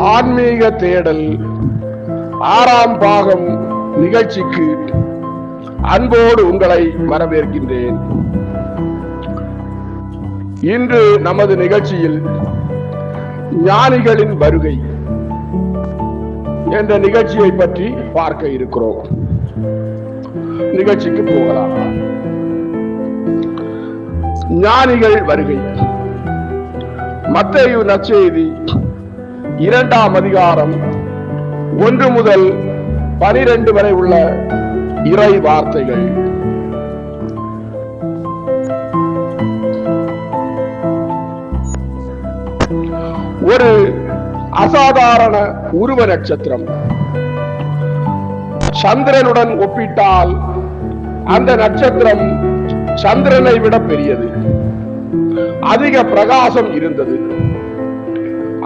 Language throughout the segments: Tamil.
ஆன்மீக தேடல் ஆறாம் பாகம் நிகழ்ச்சிக்கு அன்போடு உங்களை வரவேற்கின்றேன். இன்று நமது நிகழ்ச்சியில் ஞானிகளின் வருகை என்ற நிகழ்ச்சியை பற்றி பார்க்க இருக்கிறோம். நிகழ்ச்சிக்கு போகலாம். ஞானிகள் வருகை. மத்தையு நற்செய்தி இரண்டாம் அதிகாரம் ஒன்று முதல் பனிரெண்டு வரை உள்ள இறை வார்த்தைகள். ஒரு அசாதாரண உருவ நட்சத்திரம். சந்திரனுடன் ஒப்பிட்டால் அந்த நட்சத்திரம் சந்திரனை விட பெரியது. அதிக பிரகாசம் இருந்தது.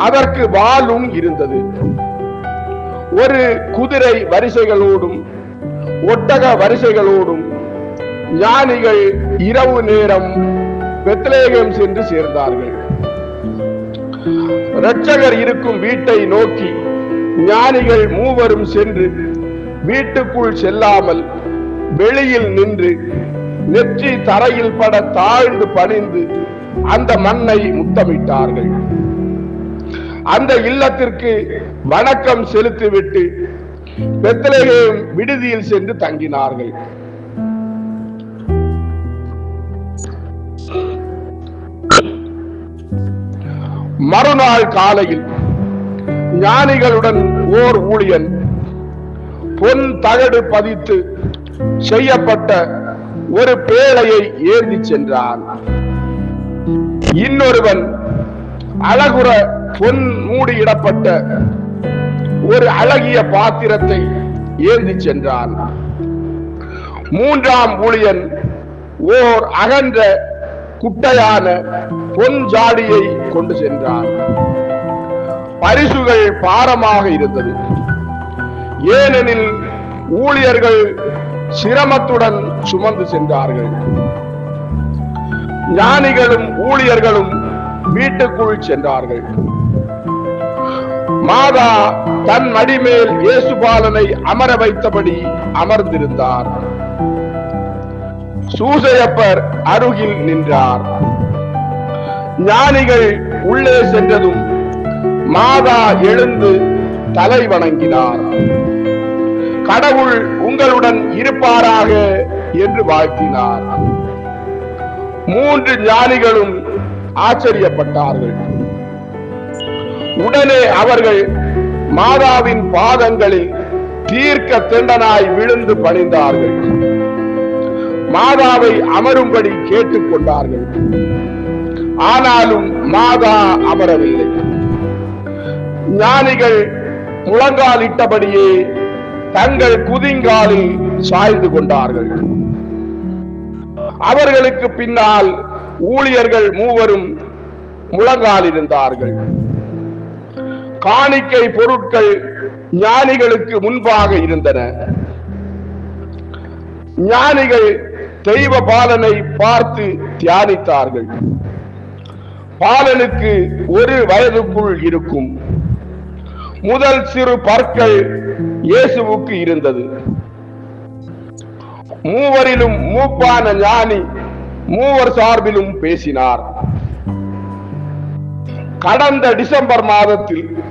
அதற்கு வாலும் இருந்தது. ஒரு குதிரை வரிசைகளோடும் ஒட்டக வரிசைகளோடும் ஞானிகள் இரவு நேரம் பெத்லேகம் சென்று சேர்ந்தார்கள். இரட்சகர் இருக்கும் வீட்டை நோக்கி ஞானிகள் மூவரும் சென்று வீட்டுக்குள் செல்லாமல் வெளியில் நின்று நெற்றி தரையில் பட தாழ்ந்து பணிந்து அந்த மண்ணை முத்தமிட்டார்கள். அந்த இல்லத்திற்கு வணக்கம் செலுத்திவிட்டு பெத்தலேகம் விடுதியில் சென்று தங்கினார்கள். மறுநாள் காலையில் ஞானிகளுடன் ஓர் ஊழியன் பொன் தகடு பதித்து செய்யப்பட்ட ஒரு பேழையை ஏந்தி சென்றான். இன்னொருவன் அழகுற பொன் மூடியிடப்பட்ட ஒரு அழகிய பாத்திரத்தை ஏந்தி சென்றான். மூன்றாம் ஊழியன் ஓர் அகன்ற குட்டையான பொன் ஜாடியை கொண்டு சென்றான். பரிசுகள் பாரமாக இருந்தது. ஏனெனில் ஊழியர்கள் சிரமத்துடன் சுமந்து சென்றார்கள். ஞானிகளும் ஊழியர்களும் வீட்டுக்குள் சென்றார்கள். மாதா தன் மடிமேல் இயேசுபாலனை அமர வைத்தபடி அமர்ந்திருந்தார். சூசையப்பர் அருகில் நின்றார். ஞானிகள் உள்ளே சென்றதும் மாதா எழுந்து தலை வணங்கினார். கடவுள் உங்களுடன் இருப்பாராக என்று வாழ்த்தினார். மூன்று ஞானிகளும் ஆச்சரியப்பட்டார்கள். உடனே அவர்கள் மாதாவின் பாதங்களில் தீர்க்க திண்டனாய் விழுந்து பணிந்தார்கள். மாதாவை அமரும்படி கேட்டுக்கொண்டார்கள். ஆனாலும் மாதா அமரவில்லை. ஞானிகள் முழங்காலிட்டபடியே தங்கள் குதிங்காலில் சாய்ந்து கொண்டார்கள். அவர்களுக்கு பின்னால் ஊழியர்கள் மூவரும் முழங்கால் இருந்தார்கள். காணிக்கை பொருட்கள் ஞானிகளுக்கு முன்பாக இருந்தன. ஞானிகள் தெய்வ பாலனை பார்த்து தியானித்தார்கள். பாலனுக்கு ஒரு வயதுக்குள் இருக்கும். முதல் சிறு பற்கள் இயேசுவுக்கு இருந்தது. மூவரிலும் மூப்பான ஞானி மூவர் சார்பிலும் பேசினார். கடந்த டிசம்பர் மாதத்தில்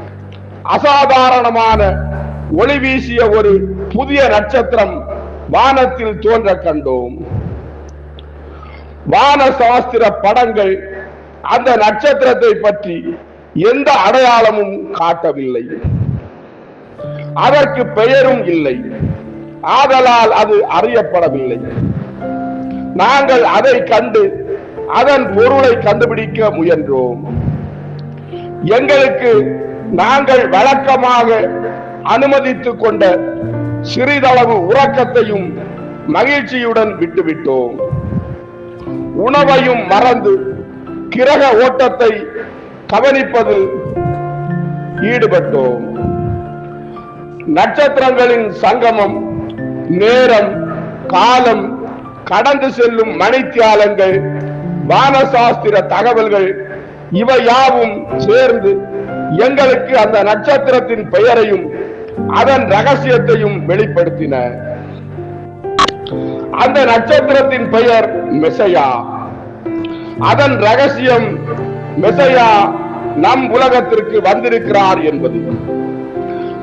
அசாதாரணமான ஒளி வீசிய ஒரு புதிய நட்சத்திரம் வானத்தில் தோன்ற கண்டோம். வான சாஸ்திர படங்கள் அந்த நட்சத்திரத்தை பற்றி எந்த அடையாளமும் காட்டவில்லை. அதற்கு பெயரும் இல்லை. ஆதலால் அது அறியப்படவில்லை. நாங்கள் அதை கண்டு அதன் பொருளை கண்டுபிடிக்க முயன்றோம். எங்களுக்கு நாங்கள் வழக்கமாக அனுமதித்துக் கொண்ட சிறிதளவு உறக்கத்தையும் மகிழ்ச்சியுடன் விட்டுவிட்டோம். உணவையும் மறந்து கிரக ஓட்டத்தை கவனிப்பதில் ஈடுபட்டோம். நட்சத்திரங்களின் சங்கமம் நேரம் காலம் கடந்து செல்லும் மணித்தியாலங்கள் வானசாஸ்திர தகவல்கள் இவை யாவும் சேர்ந்து எங்களுக்கு அந்த நட்சத்திரத்தின் பெயரையும் அதன் ரகசியத்தையும் வெளிப்படுத்தின. அந்த நட்சத்திரத்தின் பெயர் மெசையா. அதன் ரகசியம் மெசையா நம் உலகத்திற்கு வந்திருக்கிறார் என்பது.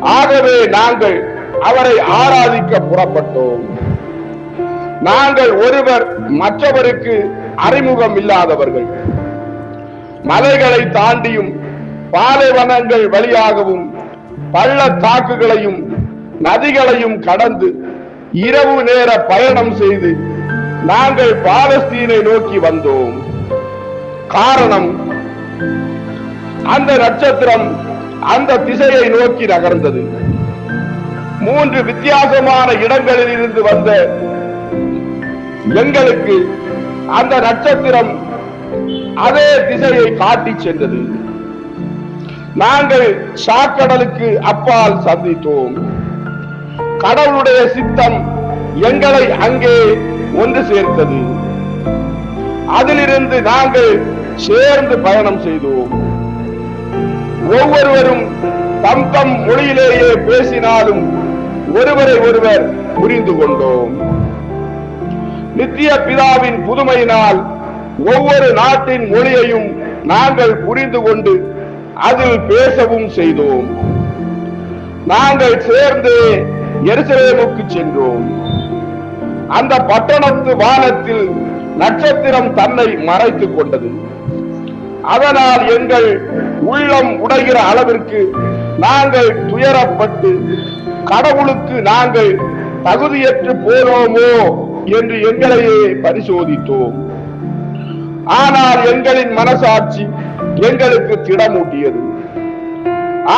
ஆகவே நாங்கள் அவரை ஆராதிக்க புறப்பட்டோம். நாங்கள் ஒருவர் மற்றவருக்கு அறிமுகம் இல்லாதவர்கள் மலைகளை தாண்டியும் பாலைவனங்கள் வழியாகவும் பள்ளத்தாக்குகளையும் நதிகளையும் கடந்து இரவு நேர பயணம் செய்து நாங்கள் பாலஸ்தீனை நோக்கி வந்தோம். காரணம் அந்த நட்சத்திரம் அந்த திசையை நோக்கி நகர்ந்தது. மூன்று வித்தியாசமான இடங்களில் இருந்து வந்த எங்களுக்கு அந்த நட்சத்திரம் அதே திசையை காட்டி சென்றது. நாங்கள் சாக்கடலுக்கு அப்பால் சந்தித்தோம். கடவுளுடைய சித்தம் எங்களை அங்கே ஒன்று சேர்த்தது. அதிலிருந்து நாங்கள் சேர்ந்து பயணம் செய்தோம். ஒவ்வொருவரும் தம் தம் மொழியிலேயே பேசினாலும் ஒருவரை ஒருவர் புரிந்து கொண்டோம். நித்திய பிதாவின் புதுமையினால் ஒவ்வொரு நாட்டின் மொழியையும் நாங்கள் புரிந்து கொண்டு அதில் பேசவும் செய்தோம். நாங்கள் சேர்ந்து எருசலேமுக்கு சென்றோம். அந்த பட்டணத்து வானத்தில் நட்சத்திரம் தன்னை மறைத்துக் கொண்டது. அதனால் எங்கள் உள்ளம் உடைகிற அளவிற்கு நாங்கள் துயரப்பட்டு கடவுளுக்கு நாங்கள் தகுதியற்று போனோமோ என்று எங்களையே பரிசோதித்தோம். ஆனால் எங்களின் மனசாட்சி எங்களுக்கு திடமூட்டியது.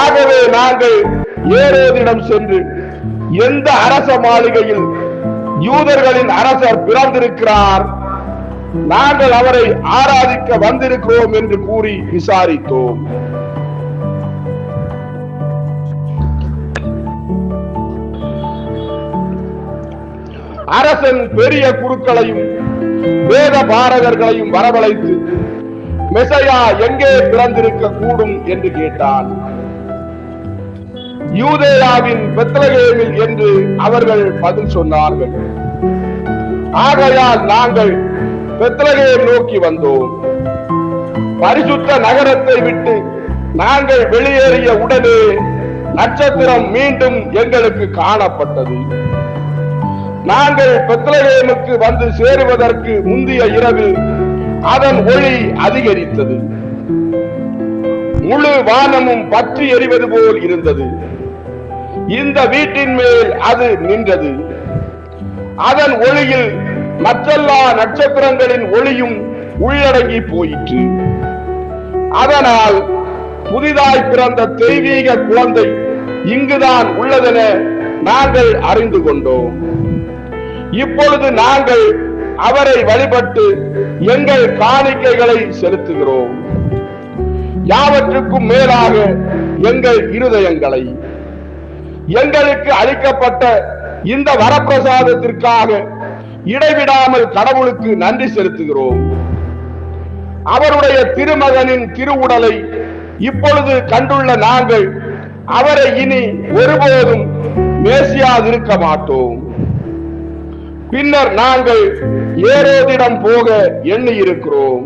ஆகவே நாங்கள் ஏரோதிடம் சென்று எந்த அரச மாளிகையில் யூதர்களின் அரசர் பிறந்திருக்கிறார் நாங்கள் அவரை ஆராதிக்க வந்திருக்கிறோம் என்று கூறி விசாரித்தோம். அரசன் பெரிய குருக்களையும் வேத பாரகர்களையும் வரவழைத்து மெசையா எங்கே பிறந்திருக்க கூடும் என்று கேட்டான். யூதேயாவின் பெத்தலகேமில் என்று அவர்கள் பதில் சொன்னார்கள். ஆகையால் நாங்கள் பெத்லகேம் நோக்கி வந்தோம். பரிசுத்த நகரத்தை விட்டு நாங்கள் வெளியேறிய உடனே நட்சத்திரம் மீண்டும் எங்களுக்கு காணப்பட்டது. நாங்கள் பெத்லகேமுக்கு வந்து சேருவதற்கு முந்தைய இரவு அதன் ஒளி அதிகரித்தது. முழு வானமும் பற்றி எறிவது போல் இருந்தது. இந்த வீட்டின் மேல் அது நின்றது. அதன் ஒளியில் மற்றெல்லா நட்சத்திரங்களின் ஒளியும் உள்ளடங்கி போயிற்று. அதனால் புதிதாய் பிறந்த தெய்வீக குழந்தை இங்குதான் உள்ளதென நாங்கள் அறிந்து கொண்டோம். இப்பொழுது நாங்கள் அவரை வழிபட்டு எங்கள் காணிக்கைகளை செலுத்துகிறோம். யாவற்றுக்கும் மேலாக எங்கள் இருதயங்களை. எங்களுக்கு அளிக்கப்பட்ட இந்த வரப்பிரசாதத்திற்காக இடைவிடாமல் கடவுளுக்கு நன்றி செலுத்துகிறோம். அவருடைய திருமகனின் திருவுடலை இப்பொழுது கண்டுள்ள நாங்கள் அவரை இனி ஒருபோதும் மேசியாதிருக்க மாட்டோம். பின்னர் நாங்கள் ஏரோதிடம் போக எண்ணி இருக்கிறோம்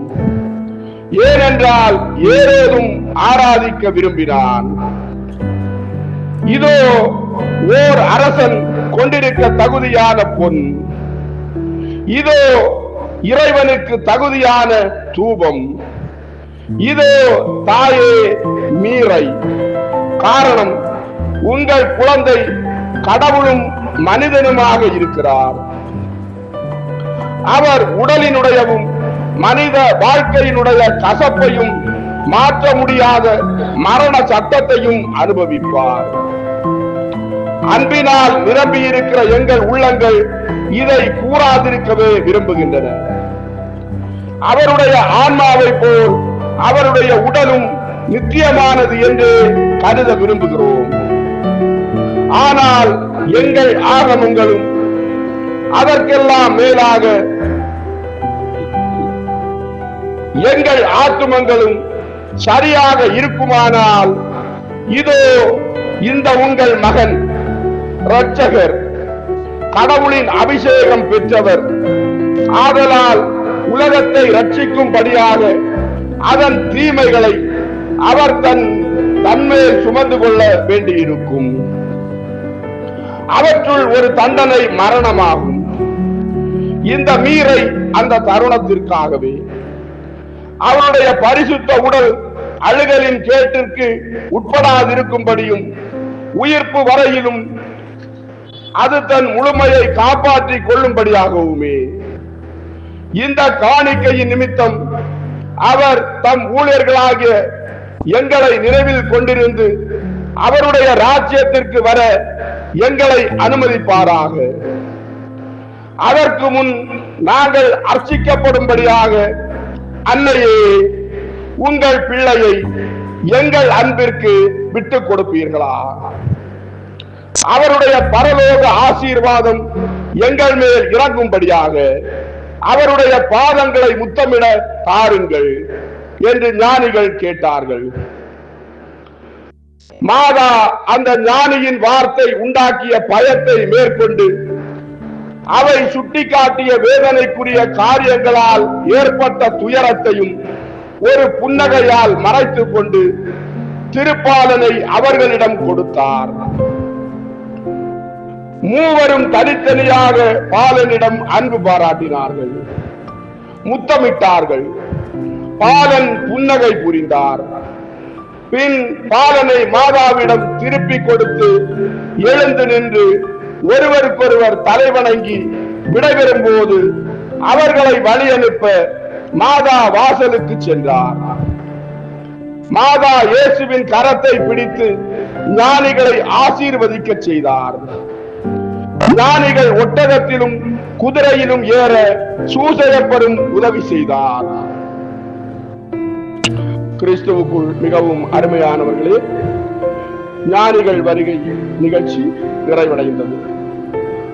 ஏனென்றால் ஏரோதும் ஆராதிக்க விரும்பினான். இதோ ஓர் அரசன் கொண்டிருக்க தகுதியான பொன். இதோ இறைவனுக்கு தகுதியான தூபம். இதோ தாயே மீறை காரணம் உங்கள் குழந்தை கடவுளும் மனிதனுமாக இருக்கிறார். அவர் உடலினுடையவும் மனித வாழ்க்கையினுடைய கசப்பையும் மாற்ற முடியாத மரண சட்டத்தையும் அனுபவிப்பார். அன்பினால் நிரம்பி இருக்கிற எங்கள் உள்ளங்கள் இதை கூறாதிருக்கவே விரும்புகின்றன. அவருடைய ஆன்மாவை போல் அவருடைய உடலும் நித்தியமானது என்று கருத விரும்புகிறோம். ஆனால் எங்கள் ஆகமங்களும் அதற்கெல்லாம் மேலாக எங்கள் ஆத்துமங்களும் சரியாக இருக்குமானால் இதோ இந்த உங்கள் மகன் இரட்சகர் கடவுளின் அபிஷேகம் பெற்றவர். ஆதலால் உலகத்தை ரட்சிக்கும்படியாக அதன் தீமைகளை அவர் தன் தன்மேல் சுமந்து கொள்ள வேண்டியிருக்கும். அவற்றுள் ஒரு தண்டனை மரணமாகும். இந்த மீறை அந்த தருணத்திற்காகவே அவருடைய பரிசுத்த உடல் அழுகலின் கேட்டிற்கு உட்படாதிருக்கும்படியும் உயிர்ப்பு வரையிலும் அது தன் முழுமையை காப்பாற்றிக் கொள்ளும்படியாகவுமே. இந்த காணிக்கையின் நிமித்தம் அவர் தம் ஊழியர்களாகிய எங்களை நினைவில் கொண்டிருந்து அவருடைய ராஜ்யத்திற்கு வர எங்களை அனுமதிப்பாராக. அதற்கு முன் நாங்கள் அர்ச்சிக்கப்படும்படியாக அன்னையே உங்கள் பிள்ளையை எங்கள் அன்பிற்கு விட்டுக் கொடுப்பீர்களா? அவருடைய பரலோக ஆசீர்வாதம் எங்கள் மேல் இறங்கும்படியாக அவருடைய பாதங்களை முத்தமிட தாருங்கள் என்று ஞானிகள் கேட்டார்கள். மாதா அந்த ஞானியின் வார்த்தை உண்டாக்கிய பயத்தை மேற்கொண்டு அவை சுட்டிக்காட்டிய வேதனைக்குரிய காரியங்களால் ஏற்பட்ட துயரத்தையும் ஒரு புன்னகையால் மறைத்துக் கொண்டு திருப்பாலனை அவர்களிடம் கொடுத்தார். மூவரும் தனித்தனியாக பாலனிடம் அன்பு பாராட்டினார்கள். முத்தமிட்டார்கள். பாலன் புன்னகை புரிந்தார். பின் பாலனை மாதாவிடம் திருப்பி கொடுத்து எழுந்து நின்று ஒருவருக்கொருவர் தலை வணங்கி விடைபெறும் போது அவர்களை வழி அனுப்ப மாதா வாசலுக்கு சென்றார். மாதா இயேசுவின் கரத்தை பிடித்து ஞானிகளை ஆசீர்வதிக்க செய்தார். ஞானிகள் ஒட்டகத்திலும் குதிரையிலும் ஏற சூசையப்படும் உதவி செய்தார். கிறிஸ்துவுக்குள் மிகவும் அருமையானவர்களே ஞானிகள் வருகை நிகழ்ச்சி நிறைவடைந்தது.